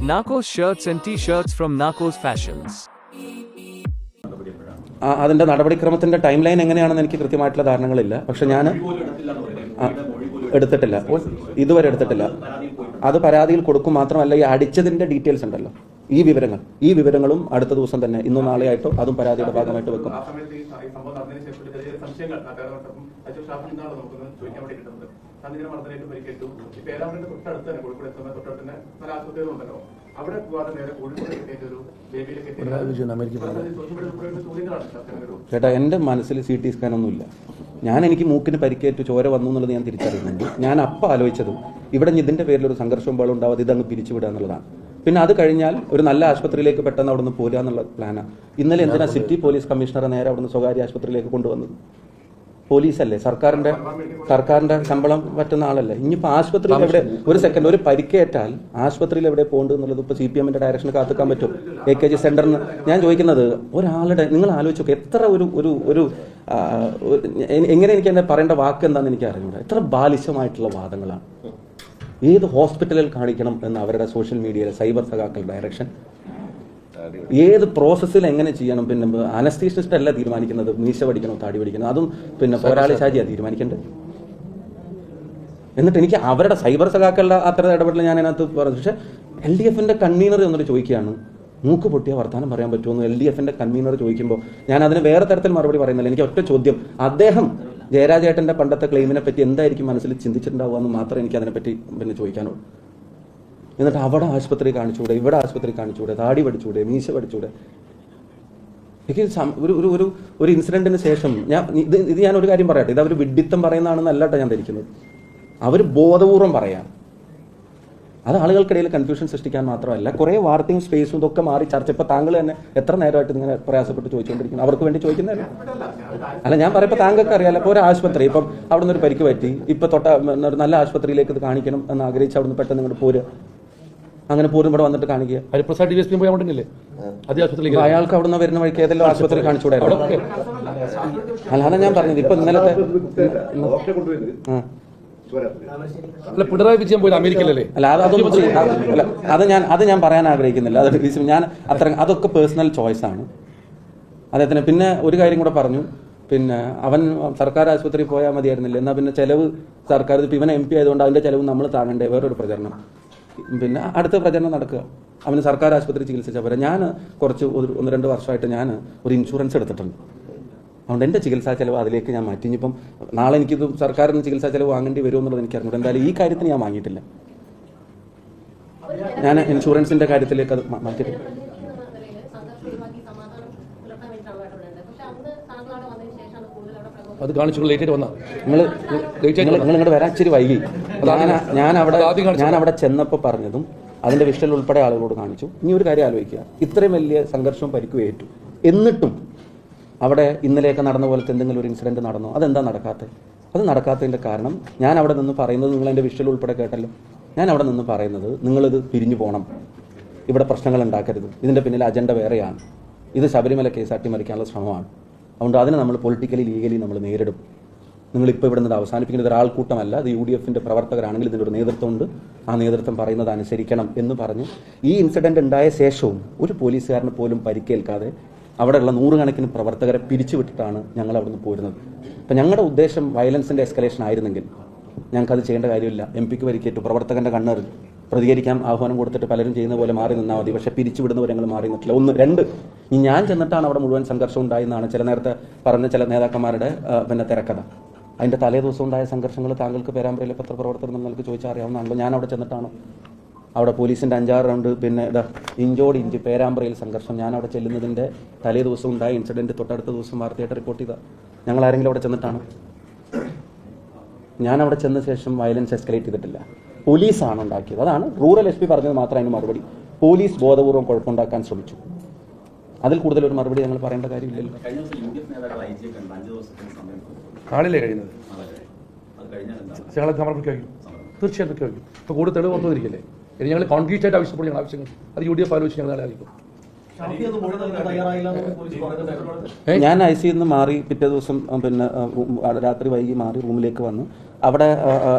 Narcos shirts and t-shirts from Narcos Fashions. അതിന്റെ നടപടിക്രമത്തിന്റെ time line എങ്ങനെയാണെന്ന് എനിക്ക് കൃത്യമായിട്ടുള്ള ധാരണകളില്ല. പക്ഷെ ഞാൻ എടുത്തിട്ടില്ല. ഇതുവരെ എടുത്തിട്ടില്ല. അത് പരാതിയിൽ കൊടുക്കും മാത്രമല്ല ഈ അടിച്ചതിന്റെ ഡീറ്റെയിൽസ് ഉണ്ടല്ലോ. ഈ വിവരങ്ങൾ ഈ വിവരങ്ങളും അടുത്ത ദിവസം തന്നെ ഇന്നും നാളെയായിട്ടോ അതും പരാതിയുടെ ഭാഗമായിട്ട് വെക്കും. ചേട്ടാ എന്റെ മനസ്സിൽ സി ടി സ്കാൻ ഒന്നുമില്ല ഞാൻ എനിക്ക് മൂക്കിന് പരിക്കേറ്റ് ചോര വന്നു എന്നുള്ളത് ഞാൻ തിരിച്ചറിയുന്നുണ്ട്. ഞാൻ അപ്പം ആലോചിച്ചത് ഇവിടെ ഇതിന്റെ പേരിൽ ഒരു സംഘർഷം പോലെ ഉണ്ടാവാതെ ഇതങ്ങ് പിരിച്ചുവിടുക എന്നുള്ളതാണ്. പിന്നെ അത് കഴിഞ്ഞാൽ ഒരു നല്ല ആശുപത്രിയിലേക്ക് പെട്ടെന്ന് അവിടുന്ന് പോരുക എന്നുള്ള പ്ലാനാണ് ഇന്നലെ എന്തിനാ സിറ്റി പോലീസ് കമ്മീഷണറെ നേരെ അവിടുന്ന് സ്വകാര്യ ആശുപത്രിയിലേക്ക് കൊണ്ടുവന്നത്? പോലീസല്ലേ? സർക്കാരിന്റെ സർക്കാരിന്റെ ശമ്പളം പറ്റുന്ന ആളല്ലേ? ഇനിയിപ്പോ ആശുപത്രിയിൽ എവിടെ ഒരു സെക്കൻഡ് ഒരു പരിക്കേറ്റാൽ ആശുപത്രിയിൽ എവിടെ പോകേണ്ടത് എന്നുള്ളത് ഇപ്പൊ സി പി എമ്മിന്റെ ഡയറക്ഷന് കാത്തുക്കാൻ പറ്റും. എ കെ ജി സെന്ററിന് ഞാൻ ചോദിക്കുന്നത് ഒരാളുടെ നിങ്ങൾ ആലോചിച്ചു എത്ര ഒരു ഒരു ഒരു എങ്ങനെ എനിക്ക് എന്നെ പറയേണ്ട വാക്ക് എന്താണെന്ന് എനിക്ക് അറിഞ്ഞൂടാ എത്ര ബാലിശമായിട്ടുള്ള വാദങ്ങളാണ്. ഏത് ഹോസ്പിറ്റലിൽ കാണിക്കണം എന്ന് അവരുടെ സോഷ്യൽ മീഡിയയിലെ സൈബർ സഖാക്കൾ ഡയറക്ഷൻ ഏത് പ്രോസസ്സിൽ എങ്ങനെ ചെയ്യണം? പിന്നെ അനസ്തീഷ്യസ്റ്റ് അല്ല തീരുമാനിക്കുന്നത്. മീശ പഠിക്കണോ താടി പഠിക്കണോ? അതും പിന്നെ പോരാളി ഷാജിയാണ് തീരുമാനിക്കേണ്ടത്. എന്നിട്ട് എനിക്ക് അവരുടെ സൈബർ സഖാക്കളുടെ അത്ര ഇടപെടൽ ഞാൻ അതിനകത്ത് പറഞ്ഞു. പക്ഷെ എൽ ഡി എഫിന്റെ കൺവീനർ എന്നിട്ട് ചോദിക്കുകയാണ്. മൂക്ക് പൊട്ടിയ വർത്താനം പറയാൻ പറ്റുമെന്ന് എൽ ഡി എഫിന്റെ കൺവീനർ ചോദിക്കുമ്പോൾ ഞാൻ അതിന് വേറെ തരത്തിൽ മറുപടി പറയുന്നില്ല. എനിക്ക് ഒറ്റ ചോദ്യം. അദ്ദേഹം ജയരാജേട്ടന്റെ പണ്ടത്തെ ക്ലെയിമിനെ പറ്റി എന്തായിരിക്കും മനസ്സിൽ ചിന്തിച്ചിട്ടുണ്ടാവുക എന്ന് മാത്രമേ എനിക്ക് അതിനെപ്പറ്റി പിന്നെ ചോദിക്കാനുള്ളൂ. എന്നിട്ട് അവിടെ ആശുപത്രി കാണിച്ചുകൂടെ ഇവിടെ ആശുപത്രി കാണിച്ചുകൂടെ താടി പഠിച്ചുകൂടെ മീശ പഠിച്ചുകൂടെ? എനിക്ക് ഒരു ഒരു ഒരു ഇൻസിഡന്റിന് ശേഷം ഞാൻ ഇത് ഇത് ഞാൻ ഒരു കാര്യം പറയട്ടെ ഇത് അവർ വിഡിത്തം പറയുന്നതാണെന്നല്ല ഞാൻ ധരിക്കുന്നത്. അവർ ബോധപൂർവം പറയാം. അത് ആളുകൾക്കിടയിൽ കൺഫ്യൂഷൻ സൃഷ്ടിക്കാൻ മാത്രമല്ല കുറേ വാർത്തയും സ്പേസും ഇതൊക്കെ മാറി ചർച്ച ഇപ്പൊ താങ്കൾ തന്നെ എത്ര നേരമായിട്ട് ഇങ്ങനെ പ്രയാസപ്പെട്ട് ചോദിച്ചുകൊണ്ടിരിക്കുന്നു? അവർക്ക് വേണ്ടി ചോദിക്കുന്നതല്ല? അല്ല ഞാൻ പറയുമ്പോൾ താങ്കൾക്ക് അറിയാലോ ഇപ്പോൾ ഒരു ആശുപത്രി ഇപ്പം അവിടെ നിന്ന് ഒരു പരിക്ക് പറ്റി ഇപ്പൊ തൊട്ട ഒരു നല്ല ആശുപത്രിയിലേക്ക് ഇത് കാണിക്കണം എന്ന് ആഗ്രഹിച്ച് അവിടെ നിന്ന് പെട്ടെന്ന് ഇങ്ങോട്ട് പോര്. അങ്ങനെ പോരും ഇവിടെ വന്നിട്ട് കാണിക്കുക. ഹരിപ്രസാദ് ഡി എസ് പി പോയി അവിടെ അതേ ആശുപത്രിയിലേക്ക്. അപ്പൊ അയാൾക്ക് അവിടെ നിന്ന് വരുന്ന വഴിക്ക് ഏതെല്ലാം ആശുപത്രി കാണിച്ചുകൂടായിരുന്നു? അല്ലാതെ ഞാൻ പറഞ്ഞത്. ഇപ്പൊ ഇന്നലത്തെ. അല്ല പിണറായി വിജയൻ പോയത് അമേരിക്കയിലല്ലേ? അല്ല അതൊന്നും അല്ല അത് ഞാൻ അത് ഞാൻ പറയാൻ ആഗ്രഹിക്കുന്നില്ല. അത് ഞാൻ അത്ര അതൊക്കെ പേഴ്സണൽ ചോയ്സ് ആണ്. അദ്ദേഹത്തിന് പിന്നെ ഒരു കാര്യം കൂടെ പറഞ്ഞു. പിന്നെ അവൻ സർക്കാർ ആശുപത്രി പോയാൽ മതിയായിരുന്നില്ല? എന്നാൽ പിന്നെ ചെലവ് സർക്കാർ ഇപ്പം ഇവൻ എം പി ആയതുകൊണ്ട് അതിന്റെ ചെലവ് നമ്മൾ താങ്ങണ്ടേ? വേറൊരു പ്രചരണം. പിന്നെ അടുത്ത പ്രചരണം നടക്കുക. അവന് സർക്കാർ ആശുപത്രി ചികിത്സിച്ചാൽ പോരാ ഞാൻ കുറച്ച് ഒരു ഒന്ന് രണ്ട് വർഷമായിട്ട് ഞാൻ ഒരു ഇൻഷുറൻസ് എടുത്തിട്ടുണ്ട്. അതുകൊണ്ട് എന്റെ ചികിത്സാ ചെലവ് അതിലേക്ക് ഞാൻ മാറ്റി. ഇനിയിപ്പം നാളെ എനിക്കിത് സർക്കാരിന് ചികിത്സാ ചിലവ് വാങ്ങേണ്ടി വരുമോ എന്നുള്ളത് എനിക്ക് അറിഞ്ഞു എന്തായാലും ഈ കാര്യത്തിന് ഞാൻ വാങ്ങിയിട്ടില്ല. ഞാൻ ഇൻഷുറൻസിന്റെ കാര്യത്തിലേക്ക് അത് മാറ്റിയിട്ടില്ല. അത് കാണിച്ചു ലേറ്റ് വന്നാൽ വന്ന. നിങ്ങൾ നിങ്ങൾ ഇങ്ങോട്ട് വരാൻ ഇച്ചിരി വൈകി. ഞാൻ ഞാൻ അവിടെ. ഞാൻ അവിടെ ചെന്നപ്പോൾ പറഞ്ഞതും അതിന്റെ വിഷയം ഉൾപ്പെടെ ആളുകളോട് കാണിച്ചു. ഇനി ഒരു കാര്യം ആലോചിക്കുക. ഇത്രയും വലിയ സംഘർഷവും പരിക്കുകയേറ്റു എന്നിട്ടും അവിടെ ഇന്നലെയൊക്കെ നടന്ന പോലത്തെ എന്തെങ്കിലും ഒരു ഇൻസിഡന്റ് നടന്നോ? അതെന്താ നടക്കാത്തത് അത് നടക്കാത്തതിന്റെ കാരണം ഞാൻ അവിടെ നിന്ന് പറയുന്നത് നിങ്ങൾ എന്റെ വിഷ്വൽ ഉൾപ്പെടെ കേട്ടല്ലോ. ഞാൻ അവിടെ നിന്ന് പറയുന്നത് നിങ്ങളിത് പിരിഞ്ഞു പോകണം ഇവിടെ പ്രശ്നങ്ങൾ ഉണ്ടാക്കരുത്. ഇതിന്റെ പിന്നിൽ അജണ്ട വേറെയാണ്. ഇത് ശബരിമല കേസ് അട്ടിമറിക്കാനുള്ള ശ്രമമാണ്. അതുകൊണ്ട് അതിനെ നമ്മൾ പൊളിറ്റിക്കലി ലീഗലി നമ്മൾ നേരിടും. നിങ്ങളിപ്പോൾ ഇവിടെ നിന്ന് അവസാനിപ്പിക്കുന്നത് ഒരാൾക്കൂട്ടമല്ല. അത് യു ഡി എഫിന്റെ പ്രവർത്തകരാണെങ്കിൽ ഇതിന്റെ ഒരു നേതൃത്വമുണ്ട്. ആ നേതൃത്വം പറയുന്നത് അനുസരിക്കണം എന്ന് പറഞ്ഞ് ഈ ഇൻസിഡന്റ് ഉണ്ടായ ശേഷവും ഒരു പോലീസുകാരന് പോലും പരിക്കേൽക്കാതെ അവിടെയുള്ള നൂറുകണക്കിന് പ്രവർത്തകരെ പിരിച്ചുവിട്ടിട്ടാണ് ഞങ്ങൾ അവിടുന്ന് പോരുന്നത്. അപ്പം ഞങ്ങളുടെ ഉദ്ദേശം വയലൻസിന്റെ എസ്കലേഷൻ ആയിരുന്നെങ്കിൽ ഞങ്ങൾക്കത് ചെയ്യേണ്ട കാര്യമില്ല. എം പിക്ക് പരിക്കേറ്റു പ്രവർത്തകന്റെ കണ്ണെറിഞ്ഞു. പ്രതികരിക്കാൻ ആഹ്വാനം കൊടുത്തിട്ട് പലരും ചെയ്യുന്ന പോലെ മാറി നിന്നാൽ മതി. പക്ഷേ പിരിച്ചുവിടുന്നവരെ ഞങ്ങൾ മാറി നിന്നിട്ടില്ല. ഒന്ന് രണ്ട് ഇനി ഞാൻ ചെന്നിട്ടാണ് അവിടെ മുഴുവൻ സംഘർഷം ഉണ്ടായെന്നാണ് ചില നേരത്തെ പറഞ്ഞ ചില നേതാക്കന്മാരുടെ പിന്നെ തിരക്കഥ. അതിന്റെ തലേ ദിവസം ഉണ്ടായ സംഘർഷങ്ങൾ താങ്കൾക്ക് പേരാമ്പ്രയിലെ പത്രപ്രവർത്തകർ നിങ്ങൾക്ക് ചോദിച്ചാൽ അറിയാവുന്നതാണല്ലോ. ഞാൻ അവിടെ ചെന്നിട്ടാണോ അവിടെ പോലീസിന്റെ അഞ്ചാറ് റൗണ്ട് പിന്നെ ഇതാ ഇഞ്ചോട് ഇഞ്ച് പേരാമ്പ്രയിൽ സംഘർഷം. ഞാൻ അവിടെ ചെല്ലുന്നതിന്റെ തലേ ദിവസം ഉണ്ടായ ഇൻസിഡന്റ് തൊട്ടടുത്ത ദിവസം വാർത്തയായിട്ട് റിപ്പോർട്ട് ചെയ്ത. ഞങ്ങൾ ആരെങ്കിലും അവിടെ ചെന്നിട്ടാണ്? ഞാൻ അവിടെ ചെന്ന ശേഷം വയലൻസ് എസ്കലേറ്റ് ചെയ്തിട്ടില്ല. പോലീസാണ് ഉണ്ടാക്കിയത്. അതാണ് റൂറൽ എസ് പി പറഞ്ഞത് മാത്രമേ അതിന് മറുപടി. പോലീസ് ബോധപൂർവം കുഴപ്പമുണ്ടാക്കാൻ ശ്രമിച്ചു. അതിൽ കൂടുതൽ ഒരു മറുപടി ഞങ്ങൾ പറയേണ്ട കാര്യമില്ലല്ലോ. കൊടുത്തു. കഴിയുന്നത് തീർച്ചയായിട്ടും ഇപ്പോൾ കൂടുതൽ തെളിവ് പുറത്തുവരിക്കില്ലേ ഇനി ഞങ്ങൾ കോൺക്രീറ്റ് ആയിട്ട് ആവശ്യപ്പെടും ഞങ്ങൾ ആവശ്യങ്ങൾ. അത് യു ഡി എഫ് ആലോചിച്ച് ഞങ്ങൾ അറിയിക്കും ഞാൻ ഐ സിയിൽ നിന്ന് മാറി പിറ്റേ ദിവസം പിന്നെ രാത്രി വൈകി മാറി റൂമിലേക്ക് വന്നു അവിടെ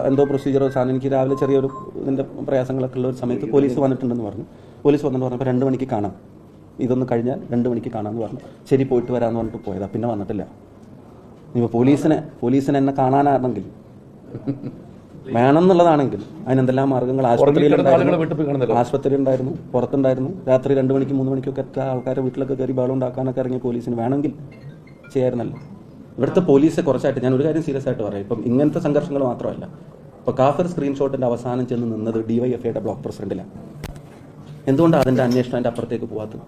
എന്തോ പ്രൊസീജിയറോ സാധനം എനിക്ക് രാവിലെ ചെറിയൊരു ഇതിന്റെ പ്രയാസങ്ങളൊക്കെ ഉള്ള ഒരു സമയത്ത് പോലീസ് വന്നിട്ടുണ്ടെന്ന് പറഞ്ഞു. പോലീസ് വന്നിട്ട് പറഞ്ഞപ്പോൾ രണ്ട് മണിക്ക് കാണാം. ഇതൊന്ന് കഴിഞ്ഞാൽ രണ്ട് മണിക്ക് കാണാമെന്ന് പറഞ്ഞു. ശരി പോയിട്ട് വരാമെന്ന് പറഞ്ഞിട്ട് പോയതാ. പിന്നെ വന്നിട്ടില്ല. ഇപ്പോൾ പോലീസിനെ പോലീസിനെ എന്നെ കാണാനാണെങ്കിൽ വേണം എന്നുള്ളതാണെങ്കിൽ അതിനെന്തെല്ലാം മാർഗങ്ങൾ. ആശുപത്രി ഉണ്ടായിരുന്നു? പുറത്തുണ്ടായിരുന്നു. രാത്രി രണ്ട് മണിക്ക് മൂന്ന് മണിക്കൊക്കെ എത്ര ആൾക്കാരെ വീട്ടിലൊക്കെ കയറി ബഹളം ഉണ്ടാക്കാനൊക്കെ ഇറങ്ങിയ പോലീസിന് വേണമെങ്കിൽ ചെയ്യായിരുന്നല്ലോ. ഇവിടുത്തെ പോലീസ് കുറച്ചായിട്ട് ഞാൻ ഒരു കാര്യം സീരിയസ് ആയിട്ട് പറയാം. ഇപ്പം ഇങ്ങനത്തെ സംഘർഷങ്ങൾ മാത്രമല്ല. ഇപ്പോൾ കാഫർ സ്ക്രീൻഷോട്ടിന്റെ അവസാനം ചെന്ന് നിന്നത് ഡിവൈഎഫ്ഐയുടെ ബ്ലോക്ക് പ്രസിഡന്റിലാണ്. എന്തുകൊണ്ടാണ് അതിന്റെ അന്വേഷണം അതിന്റെ അപ്പുറത്തേക്ക് പോകാത്തത്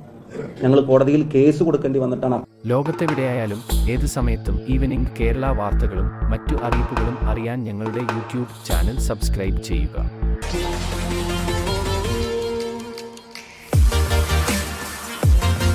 ഞങ്ങൾ കോടതിയിൽ കേസ് കൊടുക്കേണ്ടി വന്നിട്ടാണ് ലോകത്തെവിടെയായാലും ഏത് സമയത്തും ഈവനിംഗ് കേരള വാർത്തകളും മറ്റു അറിയിപ്പുകളും അറിയാൻ ഞങ്ങളുടെ യൂട്യൂബ് ചാനൽ സബ്സ്ക്രൈബ് ചെയ്യുക.